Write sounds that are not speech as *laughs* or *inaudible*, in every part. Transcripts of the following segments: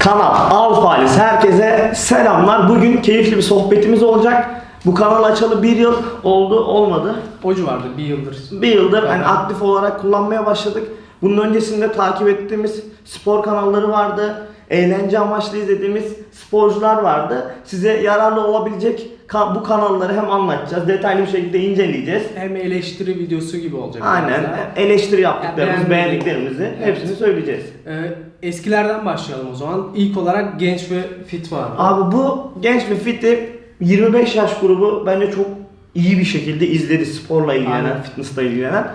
Kanal Alfalis herkese selamlar. Bugün keyifli bir sohbetimiz olacak. Bu kanal açalı bir yıl oldu olmadı. O civarda bir yıldır. Bir yıldır Aha. aktif olarak kullanmaya başladık. Bunun öncesinde takip ettiğimiz spor kanalları vardı. Eğlence amaçlı izlediğimiz sporcular vardı. Size yararlı olabilecek bu kanalları hem anlatacağız, detaylı bir şekilde inceleyeceğiz. Hem eleştiri videosu gibi olacak. Aynen daha. eleştiri yaptıklarımızı, Ya beğenmedik. beğendiklerimizi Evet. hepsini söyleyeceğiz. Ee, eskilerden başlayalım o zaman. İlk olarak genç ve fit var. Abi bu genç ve fiti 25 yaş grubu bence çok iyi bir şekilde izledi sporla ilgilenen, Aynen. fitnessla ilgilenen.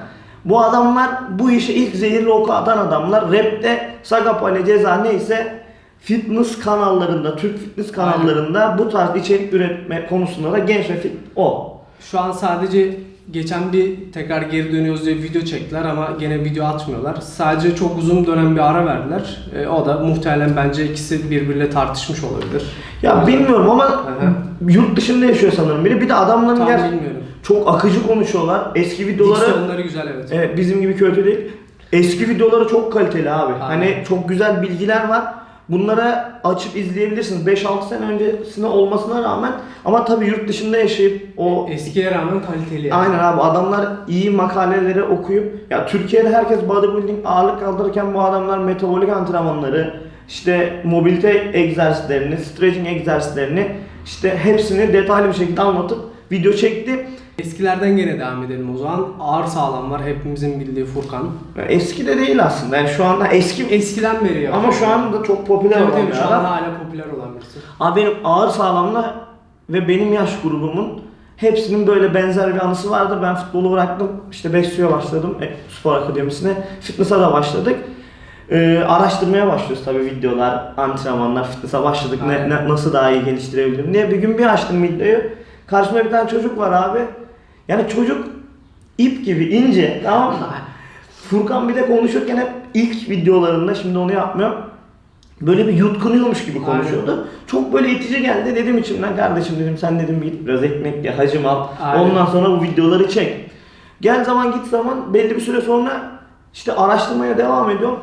Bu adamlar bu işe ilk zehirli oku atan adamlar. Rap'te Sagopa ile Ceza neyse fitness kanallarında, Türk fitness kanallarında bu tarz içerik üretme konusunda da genç ve fit o. Şu an sadece geçen bir tekrar geri dönüyoruz diye video çektiler ama gene video atmıyorlar. Sadece çok uzun dönem bir ara verdiler. Ee, o da muhtemelen bence ikisi birbiriyle tartışmış olabilir. Ya bilmiyorum ama Aha. yurt dışında yaşıyor sanırım biri. Bir de adamların Tam gerçekten bilmiyorum. çok akıcı konuşuyorlar. Eski videoları Diksiyonları güzel evet. Evet bizim gibi kötü değil. Eski videoları çok kaliteli abi. Aynen. Hani çok güzel bilgiler var. Bunlara açıp izleyebilirsiniz. 5-6 sene öncesine olmasına rağmen ama tabii yurt dışında yaşayıp o Eskiye rağmen kaliteli. yani. Aynen abi adamlar iyi makaleleri okuyup ya Türkiye'de herkes bodybuilding ağırlık kaldırırken bu adamlar metabolik antrenmanları işte mobilite egzersizlerini, stretching egzersizlerini işte hepsini detaylı bir şekilde anlatıp video çekti. Eskilerden gene devam edelim o zaman. Ağır sağlam var hepimizin bildiği Furkan. Yani eski de değil aslında. Yani şu anda eski Eskiden beri yapıyor. Ama şu anda çok popüler Tabii olan tabii bir şu adam. an hala popüler olan birisi. Abi benim ağır sağlamla ve benim yaş grubumun hepsinin böyle benzer bir anısı vardır. Ben futbolu bıraktım. İşte Besyo'ya başladım. E, spor akademisine. Fitness'a da başladık. Ee, araştırmaya başlıyoruz tabii videolar, antrenmanlar, fitness'a başladık. Ne, Aynen. ne- nasıl daha iyi geliştirebilirim diye. Bir gün bir açtım videoyu. Karşımda bir tane çocuk var abi. Yani çocuk ip gibi ince tamam mı? Furkan bir de konuşurken hep ilk videolarında şimdi onu yapmıyor. Böyle bir yutkunuyormuş gibi konuşuyordu. Çok böyle itici geldi dedim içimden kardeşim dedim sen dedim bir git biraz ekmek ye hacım al. Aynen. Ondan sonra bu videoları çek. Gel zaman git zaman belli bir süre sonra işte araştırmaya devam ediyorum.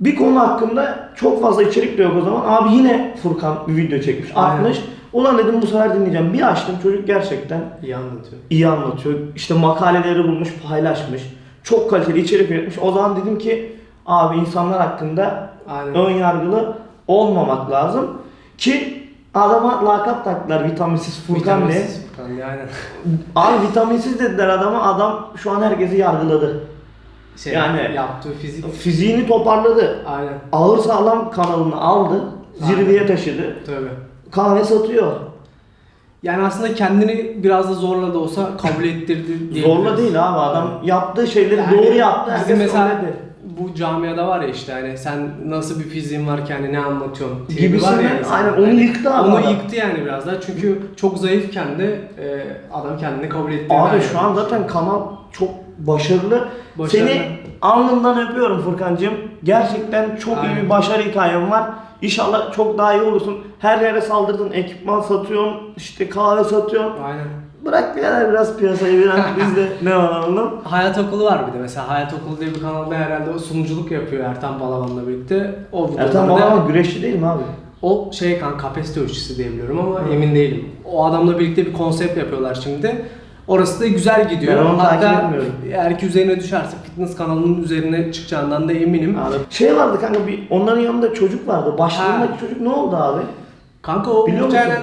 Bir konu hakkında çok fazla içerik de yok o zaman. Abi yine Furkan bir video çekmiş. Aynen. Atmış. Ulan dedim bu sefer dinleyeceğim. Bir açtım çocuk gerçekten İyi anlatıyor. iyi anlatıyor. İşte makaleleri bulmuş, paylaşmış. Çok kaliteli içerik üretmiş. O zaman dedim ki abi insanlar hakkında Aynen. ön yargılı olmamak lazım. Ki adama lakap taktılar vitaminsiz Furkan diye. Vitaminsiz Furkan diye aynen. Abi vitaminsiz dediler adama. Adam şu an herkesi yargıladı. Şey, Yani- yaptığı fizik. Fiziğini toparladı. Aynen. Ağır sağlam kanalını aldı. Zirveye taşıdı. Tabii. Kahve satıyor. Yani aslında kendini biraz da zorla da olsa kabul ettirdi. *laughs* Zorla değil abi adam yaptığı şeyleri Yani doğru yaptı. Bizim mesela bu camiada var ya işte hani sen nasıl bir fiziğin var ki hani ne anlatıyorsun Gibisinden, var ya insan. aynen, onu yıktı abi Onu adam. yıktı yani biraz daha çünkü çok zayıfken de e, adam kendini kabul etti. Abi şu an zaten kanal çok başarılı. Başarılı. Seni alnından öpüyorum Furkancığım. Gerçekten çok iyi Aynen. bir başarı hikayen var. İnşallah çok daha iyi olursun. Her yere saldırdın, ekipman satıyorsun, işte kahve satıyorsun. Aynen. Bırak birader biraz piyasayı biraz *laughs* biz de ne alalım. Hayat Okulu var bir de mesela Hayat Okulu diye bir kanalda herhalde o sunuculuk yapıyor Ertan Balaban'la birlikte. O Ertan Balaban güreşçi değil mi abi? O şey kan kafes dövüşçüsü diye biliyorum ama emin değilim. O adamla birlikte bir konsept yapıyorlar şimdi. Orası da güzel gidiyor. Ben onu takip Hatta etmiyorum. eğer ki üzerine düşerse fitness kanalının üzerine çıkacağından da eminim. Abi, Şey vardı kanka bir onların yanında çocuk vardı. Başlarındaki Ha. çocuk ne oldu abi? Kanka o Biliyor muhtemelen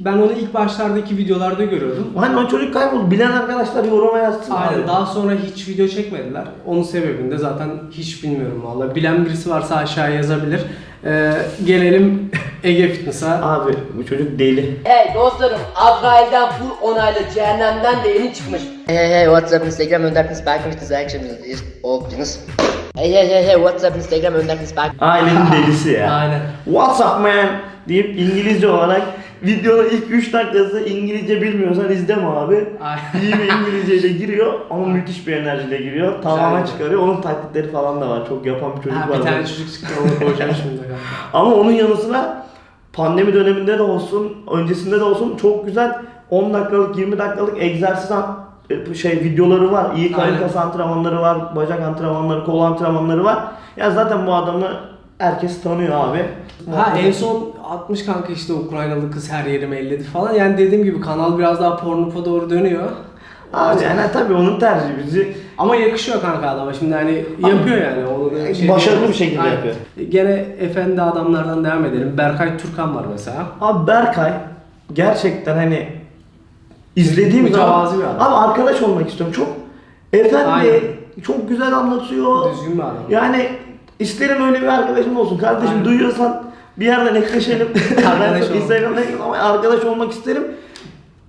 ben onu ilk başlardaki videolarda görüyordum. Hani o çocuk kayboldu. Bilen arkadaşlar yoruma yazsın Aynen abi. daha sonra hiç video çekmediler. Onun sebebini de zaten hiç bilmiyorum valla. Bilen birisi varsa aşağıya yazabilir. Ee, gelelim Ege Fitness'a. Abi bu çocuk deli. Hey dostlarım, Azrail'den full onaylı cehennemden de yeni çıkmış. Hey, hey, hey, what's up Instagram kız action is oldunuz. Hey, hey, hey, hey, what's up Instagram öndekiniz bak. Ailenin delisi ya. Aynen. What's up man deyip İngilizce olarak videonun ilk 3 dakikası İngilizce bilmiyorsan izleme abi. İyi bir İngilizceyle giriyor ama müthiş bir enerjiyle giriyor. Tamamen çıkarıyor. Onun taklitleri falan da var. Çok yapan bir çocuk Ha, var. bir tane çocuk çıktı onu koyacağım şimdi. *laughs* Ama onun yanı sıra pandemi döneminde de olsun, öncesinde de olsun çok güzel 10 dakikalık, 20 dakikalık egzersiz e, şey videoları var. İyi kas antrenmanları var, bacak antrenmanları, kol antrenmanları var. Ya zaten bu adamı herkes tanıyor abi. Ha en son 60 kanka işte Ukraynalı kız her yerime elledi falan. Yani dediğim gibi kanal biraz daha pornopa doğru dönüyor. Abi yani tabii onun tercihi bizi Ama yakışıyor kanka adama şimdi hani yapıyor yani. Onu da şey Başarılı bir şekilde Aynen. yapıyor. Gene efendi adamlardan devam edelim. Berkay Türkan var mesela. Abi Berkay gerçekten hani izlediğim Mütevazi zaman bir adam. abi arkadaş olmak istiyorum. Çok efendi, Aynen. çok güzel anlatıyor. Düzgün bir adam. Yani isterim öyle bir arkadaşım olsun. Kardeşim Aynen. duyuyorsan bir yerden ekleşelim. *laughs* Arkadaş. Instagram'da ama arkadaş olmak isterim.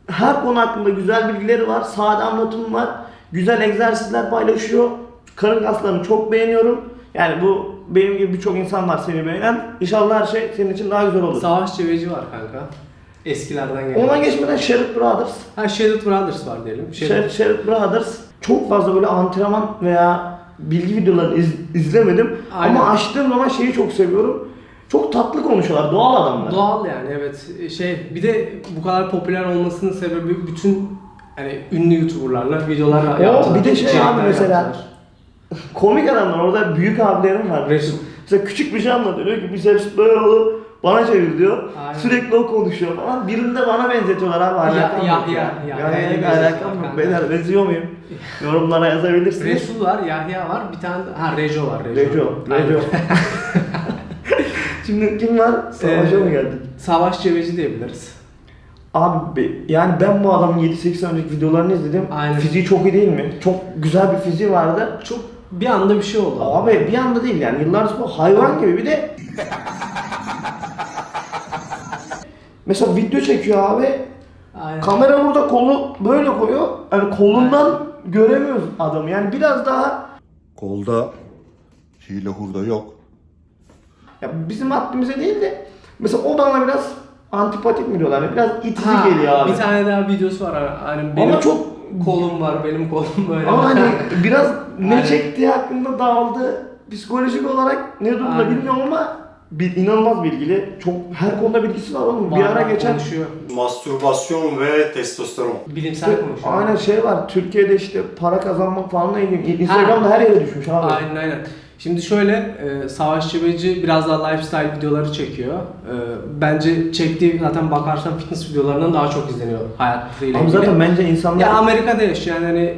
Her konu hakkında güzel bilgileri var. Sade anlatımı var. Güzel egzersizler paylaşıyor. Karın kaslarını çok beğeniyorum. Yani bu benim gibi birçok insan var seni beğenen. İnşallah her şey senin için daha güzel olur. Savaş Cebeci var kanka. Eskilerden gelen. Ona geçmeden Sherrod Brothers. Ha Sherrod Brothers var diyelim. Sher- Sherrod Brothers çok fazla böyle antrenman veya bilgi videolarını iz- izlemedim. Aynen. Ama açtığım zaman şeyi çok seviyorum. Çok tatlı konuşuyorlar, doğal adamlar. Doğal yani evet. Şey bir de bu kadar popüler olmasının sebebi bütün hani ünlü YouTuber'larla videolar yaptılar. bir de şey içerikler abi mesela- yaptılar. *laughs* Komik adamlar, orada büyük abilerim var. Resul. Mesela küçük bir şey anlatıyor, diyor ki biz hepsi böyle olur, bana çevir diyor. Aynen. Sürekli o konuşuyor falan. Birinde bana benzetiyorlar abi, alakam Ya- yok Yahya, ya. Yahya'ya Yahya'ya benzetiyorlar alakam yok. Beyler benziyor muyum? Yorumlara yazabilirsiniz. Resul var, Yahya var, bir tane ha Rejo var. Rejo. Reco. *laughs* Şimdi kim var? Savaşa Ee, mı geldik? Savaş Cebeci diyebiliriz. Abi yani ben bu adamın 7-8 sene önceki videolarını izledim. Aynen. Fiziği çok iyi değil mi? Çok güzel bir fiziği vardı. Çok bir anda bir şey oldu. Abi bir anda değil yani yıllar sonra hayvan gibi bir de Mesela video çekiyor abi. Aynen. Kamera burada kolu böyle koyuyor. Yani kolundan göremiyoruz adamı. Yani biraz daha Kolda hile hurda yok. ya bizim haddimize değil de mesela o bana biraz antipatik mi diyorlar? Biraz itici Ha, geliyor abi. Bir tane daha videosu var hani benim Ama çok kolum var, benim kolum böyle. Ama hani *laughs* biraz ne Aynen. çektiği hakkında dağıldı. Psikolojik olarak ne durumda Aynen. bilmiyorum ama bir inanılmaz bilgili. Çok her konuda bilgisi var oğlum. bir Var, ara var, geçen konuşuyor. Mastürbasyon ve testosteron. Bilimsel konuşuyor. aynen şey var. Türkiye'de işte para kazanmak falanla ilgili. Instagram'da her yere düşmüş abi. Aynen aynen. Şimdi şöyle, e, Savaş Cebeci biraz daha lifestyle videoları çekiyor. E, bence çektiği zaten bakarsan fitness videolarından daha çok izleniyor hayatıyla Ama ilgili. zaten bence insanlar Ya Amerika'da yaşayan hani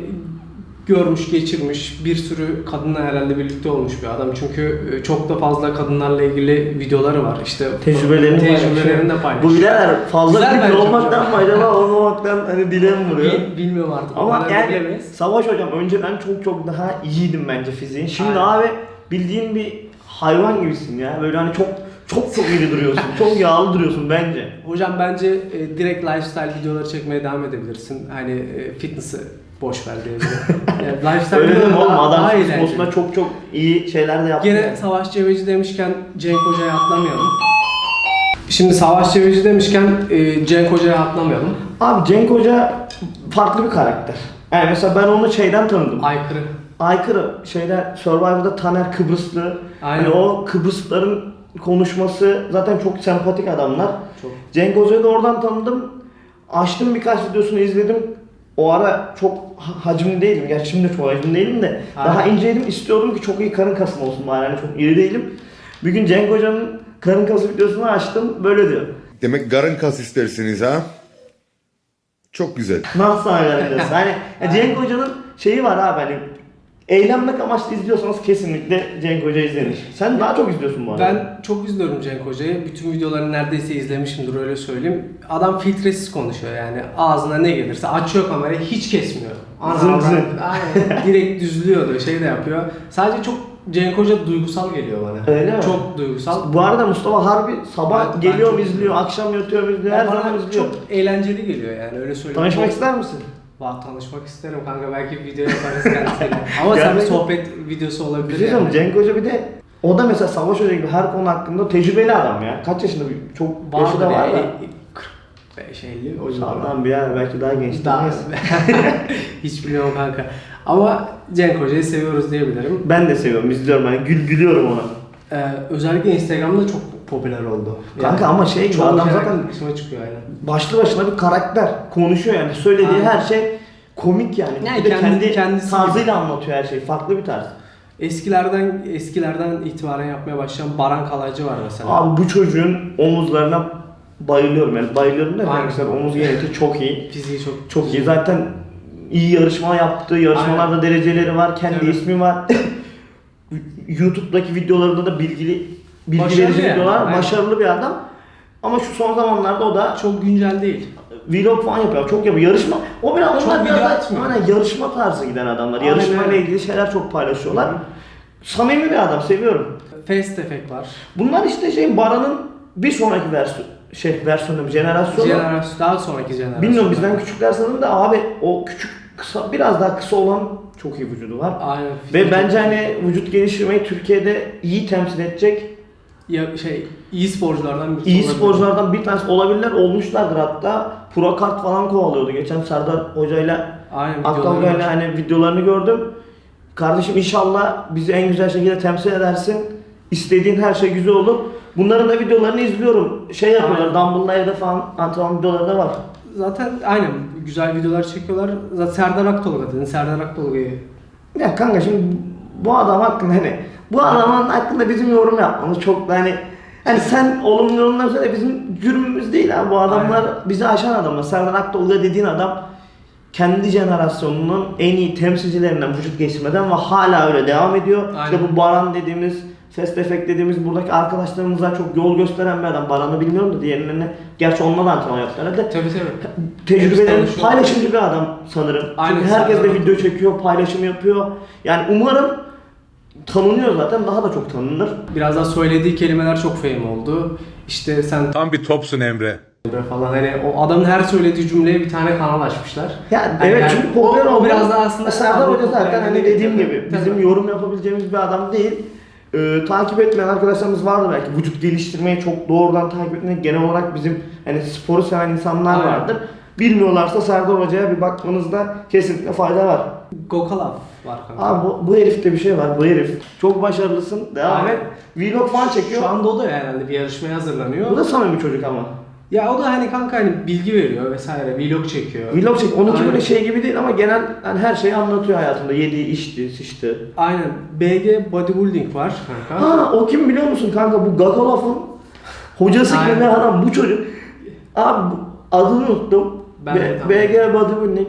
görmüş, geçirmiş bir sürü kadınla herhalde birlikte olmuş bir adam. Çünkü e, çok da fazla kadınlarla ilgili videoları var. İşte tecrübelerini tecrübelerini de Bu paylaşıyor. birader fazla Güzel bilgi olmaktan acaba olmamaktan hani dile mi vuruyor? Bil- bilmiyorum artık. Ama Onları yani bilemeyiz. Savaş hocam önceden çok çok daha iyiydim bence fiziğin. Şimdi Aynen. abi bildiğin bir hayvan gibisin ya. Böyle hani çok çok çok iyi duruyorsun. *laughs* çok yağlı duruyorsun bence. Hocam bence e, direkt lifestyle videoları çekmeye devam edebilirsin. Hani e, fitness'ı boş ver diyebilirim. *laughs* yani lifestyle Öyle oğlum daha- adam konusunda çok çok iyi şeyler de yaptı. Gene yani. Savaş Cebeci demişken Cenk Hoca'ya atlamayalım. Şimdi Savaş Cebeci demişken e, Cenk Hoca'ya atlamayalım. Abi Cenk Hoca farklı bir karakter. Yani mesela ben onu şeyden tanıdım. Aykırı. Aykırı şeyde Survivor'da Taner Kıbrıslı. Aynen. Hani o Kıbrıslıların konuşması zaten çok sempatik adamlar. Çok. Cenk Hoca'yı da oradan tanıdım. Açtım birkaç videosunu izledim. O ara çok ha- hacimli değilim. Gerçi şimdi de çok hacimli değilim de. Aynen. Daha inceydim. İstiyordum ki çok iyi karın kasım olsun bari. Yani çok iri değilim. Bir gün Cenk Hoca'nın karın kası videosunu açtım. Böyle diyor. Demek garın kas istersiniz ha? Çok güzel. Nasıl ayarlayacağız? *laughs* hani ya Cenk Hoca'nın şeyi var abi hani eğlenmek amaçlı izliyorsanız kesinlikle Cenk Hoca izlenir. Sen daha çok izliyorsun bu arada. Ben çok izliyorum Cenk Hoca'yı. Bütün videolarını neredeyse izlemişimdir öyle söyleyeyim. Adam filtresiz konuşuyor yani. Ağzına ne gelirse açıyor kamerayı hiç kesmiyor. Ana Zın avrat- zın. Aynen. Direkt düzlüyor da şey de yapıyor. Sadece çok Cenk Hoca duygusal geliyor bana. Öyle mi? Çok duygusal. Bu arada Mustafa Harbi sabah ben geliyorum çok izliyor, akşam yatıyorum izliyor, her Bana zaman izliyor. çok eğlenceli geliyor yani öyle söyleyeyim. Tanışmak ister misin? Vah tanışmak isterim kanka belki video yaparız kendisiyle. *laughs* Ama sen bir sohbet videosu Bir olabilir şey yani. Cenk Hoca bir de o da mesela Savaş Hoca gibi her konu hakkında tecrübeli adam ya. Kaç yaşında bir çok yaşı da var da. 45 50 o civarlar. Sağdan bir yer belki daha genç. Daha *laughs* hiç bilmiyorum kanka. Ama Cenk Hoca'yı seviyoruz diyebilirim. Ben de seviyorum, izliyorum ben gül gülüyorum ona. Ee, özellikle Instagram'da çok popüler oldu. Kanka ama şey gibi, çoğu adam kere zaten- karşıma çıkıyor aynen. Başlı başına bir karakter. Konuşuyor yani. Söylediği Aynen. her şey komik yani. Yani bir de kendi- kendi kendisi tarzıyla anlatıyor her şeyi. Farklı bir tarz. Eskilerden eskilerden itibaren yapmaya başlayan Baran Kalaycı var mesela. Abi bu çocuğun omuzlarına bayılıyorum yani bayılıyorum da Aynen. mesela omuz geneti çok iyi. Fiziği çok Çok iyi. Zaten iyi yarışma yaptı. Yarışmalarda dereceleri var. Kendi Tabii. ismi var. *coughs* YouTube'daki videolarında da bilgili bilgi Başarılı verici yani, videolar. aynen. Başarılı bir adam. Ama şu son zamanlarda o da çok güncel değil. vlog falan yapıyor. Çok yapıyor. Yarışma. O biraz Çok onlar biraz atmıyor. aynen yarışma tarzı giden adamlar. Aynen Yarışmayla ilgili şeyler çok paylaşıyorlar. Samimi bir adam. Seviyorum. Fast Effect var. Bunlar işte şey Baran'ın bir sonraki versiyon şey versiyonu jenerasyonu. Jenerasyon, daha sonraki jenerasyon. Bilmiyorum bizden küçükler sanırım da abi o küçük kısa biraz daha kısa olan çok iyi vücudu var. Aynen. Ve bence hani vücut geliştirmeyi Türkiye'de iyi temsil edecek ya şey iyi sporculardan birisi iyi olabilir. sporculardan bir tanesi olabilirler. Olmuşlardır hatta. Pro kart falan kovalıyordu. Geçen Serdar Hoca'yla Hoca'yla var. hani videolarını gördüm. Kardeşim inşallah bizi en güzel şekilde temsil edersin. İstediğin her şey güzel olur. Bunların da videolarını izliyorum. Şey yapıyorlar, Dumble'la evde falan antrenman videoları da var. Zaten aynen güzel videolar çekiyorlar. Zaten Serdar Aktolga dedin. Serdar Aktolga'yı Ya kanka şimdi bu adam hakkında hani bu adamın hakkında bizim yorum yapmamız çok da hani hani sen olumlu yorumlar söyle bizim cürmümüz değil ha bu adamlar bizi aşan adamlar. Serdar Akdoğlu dediğin adam kendi jenerasyonunun en iyi temsilcilerinden vücut geliştirmeden ve hala öyle devam ediyor. Aynen. İşte bu Baran dediğimiz Fast Effect dediğimiz buradaki arkadaşlarımıza çok yol gösteren bir adam. Baran'ı bilmiyorum da diğerlerine gerçi onunla da antrenman yaptılar tabii tabii. Tecrübelerini paylaşımcı bir adam sanırım. Aynen, Çünkü herkes de video çekiyor, paylaşım yapıyor. Yani umarım tanınıyor zaten daha da çok tanınır. Biraz daha söylediği kelimeler çok fame oldu. İşte sen Tam bir topsun Emre. falan hani o adamın her söylediği cümleye bir tane kanal açmışlar. Yani Hani evet yani çünkü popüler o, o biraz daha aslında Serdar Hoca zaten hani dediğim gibi Tabii. bizim yorum yapabileceğimiz bir adam değil. Ee, takip etmeyen arkadaşlarımız vardı belki vücut geliştirmeyi çok doğrudan takip etmeyen genel olarak bizim hani sporu seven insanlar Aynen. vardır. Bilmiyorlarsa Serdar Hoca'ya bir bakmanızda kesinlikle fayda var. Gokalav var kanka. Abi bu, bu herifte bir şey var bu herif. Çok başarılısın. Devam et. Vlog falan çekiyor. Şu anda o da herhalde bir yarışmaya hazırlanıyor. Bu da samimi çocuk ama. Ya o da hani kanka hani bilgi veriyor vesaire, vlog çekiyor. Vlog çek. Onunki Aynen. böyle şey gibi değil ama genel hani her şeyi anlatıyor hayatında. Yediği, içti, sıçtı. Aynen. BG Bodybuilding var kanka. Ha o kim biliyor musun kanka? Bu Gagalof'un hocası gibi Aynen. bir adam. Bu çocuk. Abi adını unuttum. Ben B- de BG Bodybuilding.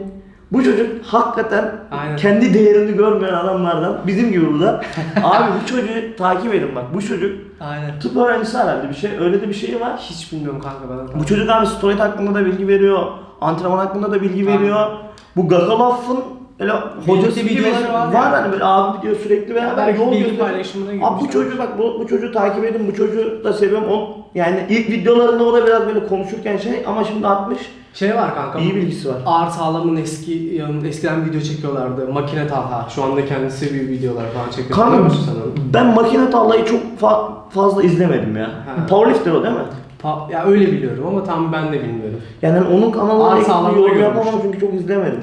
Bu çocuk hakikaten Aynen. kendi değerini görmeyen adamlardan. Bizim gibi bu da. *laughs* Abi bu çocuğu takip edin bak. Bu çocuk Aynen. tıp öğrencisi herhalde bir şey. Öyle de bir şey var. Hiç bilmiyorum kanka ben. Bu çocuk abi steroid hakkında da bilgi veriyor. Antrenman hakkında da bilgi Aynen. veriyor. Bu Gagalof'un öyle hocası gibi videoları var var, ya. hani böyle abi diyor sürekli beraber Belki yol bilgi gösteriyor. paylaşımına Abi bu girmişler. çocuğu bak bu, bu çocuğu takip edin. Bu çocuğu da seviyorum. O, yani ilk videolarında o da biraz böyle konuşurken şey ama şimdi 60 Şey var kanka. iyi bilgisi var. Ağır sağlamın eski eskiden video çekiyorlardı. Makine Talha. Şu anda kendisi bir videolar falan çekiyor. Tanıyor Kanka musun sen onu? ben makine tavlayı çok fa- fazla izlemedim ya. Ha. Powerlifter o değil mi? Pa- ya öyle biliyorum ama tam ben de bilmiyorum. Yani onun kanalına Ağır sağlamda yorum görmüştüm. yapamam çünkü çok izlemedim.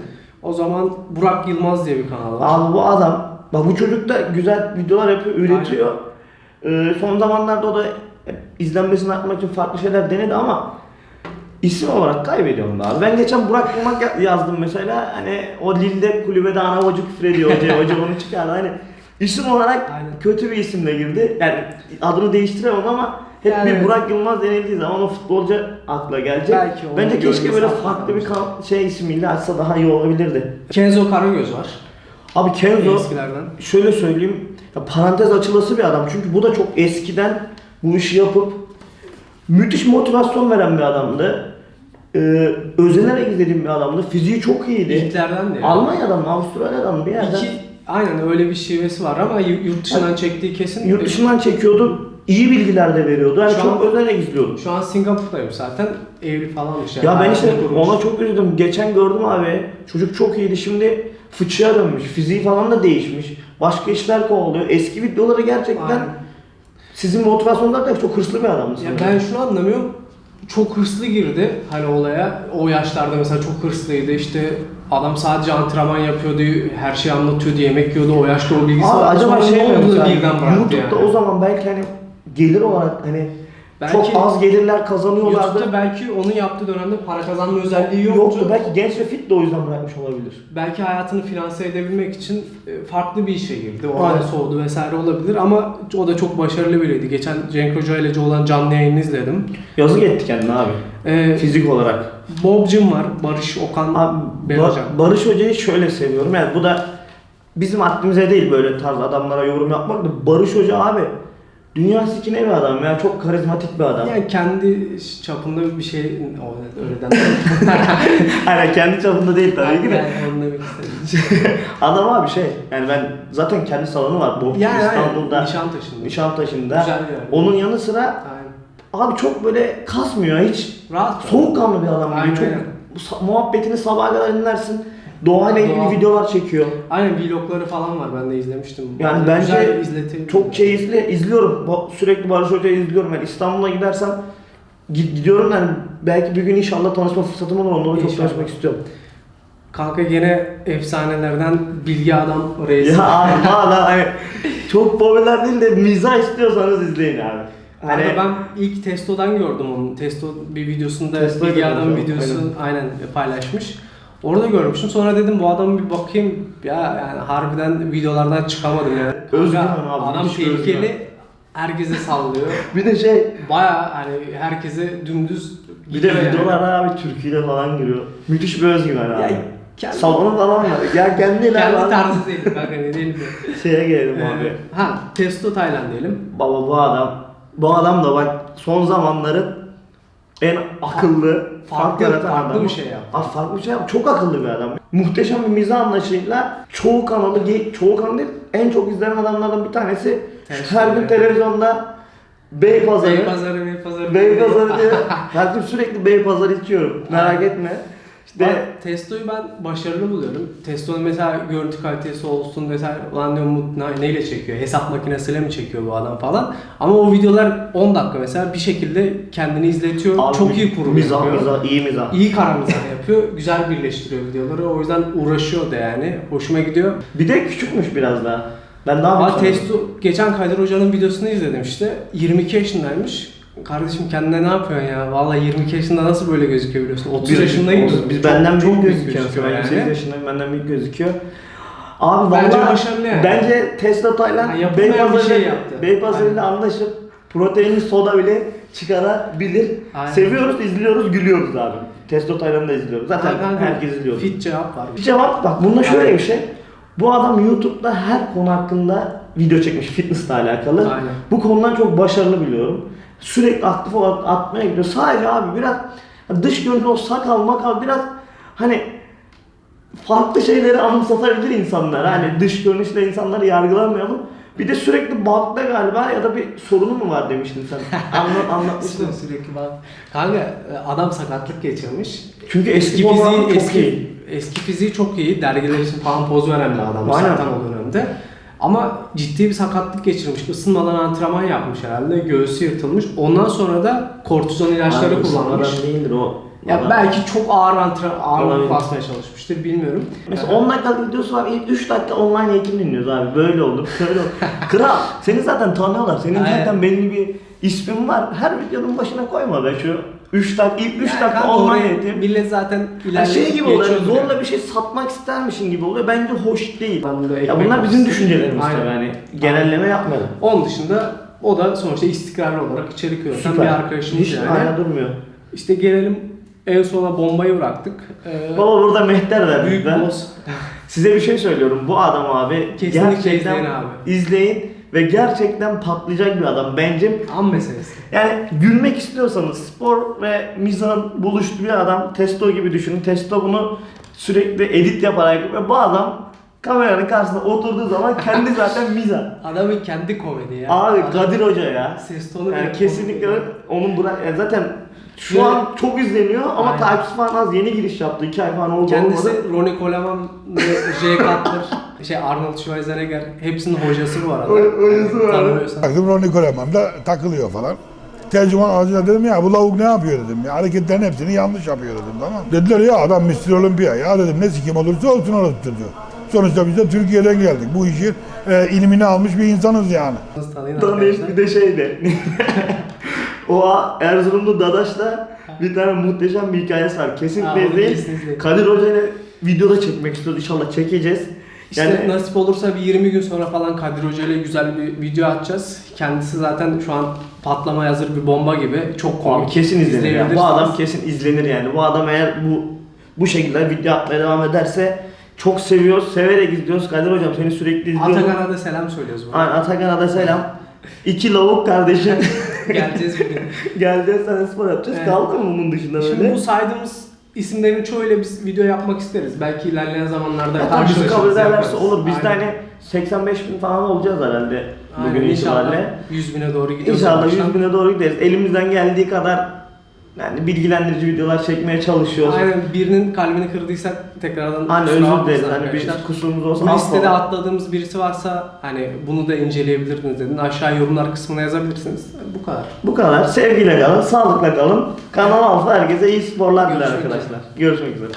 O zaman Burak Yılmaz diye bir kanal var. Abi bu adam, bak bu çocuk da güzel videolar yapıyor, üretiyor. Ee, son zamanlarda o da izlenmesini arttırmak için farklı şeyler denedi ama isim olarak kaybediyorum be abi. Ben geçen Burak Yılmaz ya- yazdım mesela. Hani o Lille'de kulübede ana hoca küfür ediyor hoca, hoca onu çıkardı. Hani isim olarak Aynen. kötü bir isimle girdi. Yani adını değiştiremem ama hep Yani bir. Burak Yılmaz denildiği zaman o futbolcu akla gelecek. Belki Bence keşke böyle farklı bir kan- şey ismiyle açsa daha iyi olabilirdi. Kenzo Karagöz var. Abi Kenzo Eskilerden. şöyle söyleyeyim, ya parantez açılası bir adam. Çünkü bu da çok eskiden bu işi yapıp müthiş motivasyon veren bir adamdı. Ee, özenerek izlediğim bir adamdı. Fiziği çok iyiydi. İlklerden de. yani. Almanya'dan mı, Avustralya'dan mı bir yerden. İki, aynen öyle bir şivesi var ama yu- yurt dışından çektiği kesin. Yurt dışından çekiyordu. İyi bilgiler de veriyordu. Yani Şu çok an- özenerek izliyordum. Şu an Singapur'dayım zaten. Evli falanmış yani. Ya ben işte kurmuş. ona çok üzüldüm. Geçen gördüm abi. Çocuk çok iyiydi. Şimdi fıçıya dönmüş. Fiziği falan da değişmiş. Başka işler kovalıyor. Eski videoları gerçekten Aynen. sizin motivasyonlar da çok hırslı bir adamdı. Ya sanırım. ben şunu anlamıyorum. Çok hırslı girdi hani olaya. O yaşlarda mesela çok hırslıydı. İşte adam sadece antrenman yapıyordu, her şeyi anlatıyordu, yemek yiyordu. O yaşta o bilgisi Abi vardı. acaba Sonra şey ne mi oldu da mesela, birden bıraktı YouTube'da yani. o zaman belki hani gelir olarak hani Belki- çok az gelirler kazanıyorlardı. YouTube'da belki onun yaptığı dönemde para kazanma özelliği yoktu. Yoktu. Belki genç ve fit de o yüzden bırakmış olabilir. Belki hayatını finanse edebilmek için e, farklı bir işe girdi. Oradan Aynen. soğudu vesaire olabilir ama o da çok başarılı biriydi. Geçen Cenk Hoca ile olan canlı yayını izledim. Yazık etti kendine abi. Ee, Fizik olarak. Bobcım var. Barış Okan Abi, Ba- hocam. Barış Hoca'yı şöyle seviyorum. Yani bu da bizim aklımıza değil böyle tarz adamlara yorum yapmak da Barış Hoca abi dünya sikine bir adam ya çok karizmatik bir adam. Yani kendi çapında bir şey o öyle denir. Hani kendi çapında değil tabii ki de. Yani onu demek istedim. *laughs* Adam abi şey yani ben zaten kendi salonu var bu Yani İstanbul'da. Nişantaşı'nda. Nişantaşı'nda. Güzel bir yer. Onun yanı sıra Aynen. abi çok böyle kasmıyor hiç. Rahat. Soğukkanlı bir adam. Aynen, Çok muhabbetini sabaha kadar dinlersin. Doğayla ilgili Doğa. videolar çekiyor. Aynen vlogları falan var ben de izlemiştim. Yani Güzel bence izletiyor. çok keyifli. izliyorum. Ba- Sürekli Barış Hoca'yı izliyorum. Ben İstanbul'a gidersem gi- gidiyorum yani belki bir gün inşallah tanışma fırsatım olur. Onunla da çok İnşallah. tanışmak istiyorum. Kanka gene efsanelerden bilgi adam reis. Ya abi hani çok popüler değil de mizah istiyorsanız izleyin abi. Hani Hani ben ilk Testo'dan gördüm onu. Testo bir videosunda Testo'yu Bilgi gördüm, Adam evet, videosu aynen. paylaşmış. Orada görmüştüm. Sonra dedim bu adamı bir bakayım. Ya yani harbiden videolardan çıkamadım yani. Kanka, abi, Adam tehlikeli. Herkese sallıyor. *laughs* bir de şey Baya hani herkese dümdüz bir de yani. videolar abi türküyle falan giriyor. Müthiş bir özgüven abi. Ya kendi, Salonu falan var. Ya kendi abi. tarzı değil. Kanka ne değil mi? *laughs* Şeye gelelim abi. Ee, ha Testo Tayland diyelim. Baba bu adam, bu adam da bak son zamanların en akıllı, fark Farklı- yaratan farklı adamı. bir şey yaptı. Abi farklı bir şey yaptı. Çok akıllı bir adam. Muhteşem bir mizah anlayışıyla çoğu kanalı, çoğu kanal değil, en çok izlenen adamlardan bir tanesi. Testo Her gün televizyonda Beypazarı, Beypazarı, Beypazarı. Beypazarı diye. Her gün sürekli Beypazarı içiyorum. Merak etme. Ben Testo'yu ben başarılı buluyorum. Testo'nun mesela görüntü kalitesi olsun mesela ulan diyorum bu neyle çekiyor? Hesap makinesiyle mi çekiyor bu adam falan. Ama o videolar 10 dakika mesela bir şekilde kendini izletiyor. abi Çok iyi kurgu mizah, yapıyor. mizah, iyi mizah. İyi kara mizah yapıyor. *laughs* Güzel birleştiriyor videoları. O yüzden uğraşıyor da yani. Hoşuma gidiyor. Bir de küçükmüş biraz daha. Ben daha büyük Testo geçen Kadir Hoca'nın videosunu izledim işte. 22 yaşındaymış. Kardeşim kendine ne yapıyorsun ya? Vallahi 22 yaşında nasıl böyle gözüküyor biliyorsun? 30 Biz- yaşındayım. otuz- Biz benden çok büyük gözüküyor. gözüküyor yani. 28 yaşındayım benden büyük gözüküyor. Abi Bence vallahi başarılı yani. Bence Tesla Tayland Beypazarı şey yaptı. Beypazarı'yla anlaşıp proteinli soda bile çıkarabilir. Aynen. Seviyoruz, izliyoruz, gülüyoruz abi. Testo Tayland'ı da izliyoruz. Zaten kanka, herkes izliyor. Fit cevap var. Bir cevap bak bunda şöyle Aynen. bir şey. Bu adam YouTube'da her konu hakkında video çekmiş fitnessle alakalı. Aynen. Bu konudan çok başarılı biliyorum. Sürekli aktif olarak atmaya gidiyor. Sadece abi biraz dış görünüşü o sakal makal biraz hani farklı şeyleri *laughs* anımsatabilir insanlar. Hani dış görünüşle insanları yargılamayalım. Bir de sürekli bantla galiba ya da bir sorunu mu var demiştin sen. *laughs* Anlat, anlatmıştın. Sürekli bak. Kanka e, adam sakatlık geçirmiş. Çünkü eski fiziği eski eski fiziği çok iyi. Dergiler için falan poz veren bir adam Aynen. zaten o dönemde. Ama ciddi bir sakatlık geçirmiş. Isınmadan antrenman yapmış herhalde. Göğsü yırtılmış. Ondan sonra da kortizon ilaçları Abi, kullanmış. değildir o. Ya Adam- belki çok ağır antrenman Olabilir. basmaya çalışmıştır bilmiyorum. Mesela 10 dakikalık videosu var. İlk 3 dakika online eğitim dinliyoruz abi. Böyle olur, şöyle olur. *laughs* Kral, seni zaten tanıyorlar. Senin Aynen. zaten belli bir ismin var. Her videonun başına koyma be şu 3 dakika, ilk 3 Yani dakika oraya eğitim. Millet zaten ilerleyip şey gibi oluyor, geçiyordur zorla yani. bir şey satmak istermişin gibi oluyor. Bence hoş değil. Ben de Ya bunlar bizim düşüncelerimiz tabii yani. Genelleme yapmayalım. Onun dışında o da sonuçta istikrarlı olarak içerik üreten bir arkadaşımız Hiç yani. hala durmuyor. İşte gelelim en sona bombayı bıraktık. Ee, Baba burada mehter verdik büyük ben. boss. Size bir şey söylüyorum. Bu adam abi Kesinlikle gerçekten izleyin abi. izleyin ve gerçekten patlayacak bir adam. Bence An meselesi. Yani gülmek istiyorsanız spor ve mizahın buluştuğu bir adam Testo gibi düşünün. Testo bunu sürekli edit yaparak ve bu adam kameranın karşısında oturduğu zaman kendi *laughs* zaten mizah. Adamın kendi komedi ya. Abi Adam- Kadir Hoca ya. Ses tonu Yani bile kesinlikle komedi. onun bırak yani zaten şu Ve- an çok izleniyor ama Aynen. takipçi falan az yeni giriş yaptı. 2 ay falan oldu Kendisi olmadı. Ronnie Coleman ve Jay Cutler, şey Arnold Schwarzenegger hepsinin hocası bu arada. Ho- hocası var. Tanımıyorsan. Baktım Ronnie Coleman da takılıyor falan. Tercüman ağacına dedim ya bu lavuk ne yapıyor dedim ya. Hareketlerin hepsini yanlış yapıyor dedim tamam. Dediler ya adam Mr. Olympia ya dedim ne sikim olursa olsun orası diyor. Sonuçta biz de Türkiye'den geldik. Bu işin e, ilmini almış bir insanız yani. Tanıyın Tanıyın arkadaşlar. bir de şeydi. *laughs* O Erzurumlu Dadaş'la bir tane muhteşem bir hikayesi var. Kesinlikle izleyin. kesin izleyin. Kadir Hoca ile videoda çekmek istiyoruz. İnşallah çekeceğiz. İşte Yani nasip olursa bir 20 gün sonra falan Kadir Hoca ile güzel bir video atacağız. Kendisi zaten şu an patlamaya hazır bir bomba gibi. Çok komik. Abi kesin izlenir ya. Bu adam kesin izlenir yani. Bu adam eğer bu bu şekilde video atmaya devam ederse çok seviyoruz. Severek izliyoruz. Kadir hocam seni sürekli izliyorum. Atakan'a da selam söylüyoruz. Aynen Atakan'a da selam. İki lavuk kardeşim. *laughs* Geleceğiz bir gün. *laughs* Geleceğiz sana spor yapacağız. Evet. Kaldı mı bunun dışında böyle? Şimdi bu saydığımız isimlerin çoğuyla biz video yapmak isteriz. Belki ilerleyen zamanlarda bizi kabul karşılaşırız, ederlerse olur. Biz de hani 85 bin falan olacağız herhalde Aynen, bugün inşallah itibariyle. 100 bine doğru gidiyoruz. İnşallah yavaştan. 100 bine doğru gideriz. Elimizden geldiği kadar yani bilgilendirici videolar çekmeye çalışıyoruz. Aynen birinin kalbini kırdıysak tekrardan Hani özür dileriz. Hani bir kusurumuz olsa Bu listede affola. atladığımız birisi varsa hani bunu da inceleyebilirsiniz dedin. Aşağı yorumlar kısmına yazabilirsiniz. Bu kadar. Bu kadar. Sevgiyle kalın, sağlıkla kalın. Kanal Alfa herkese iyi sporlar diler arkadaşlar. Görüşmek üzere.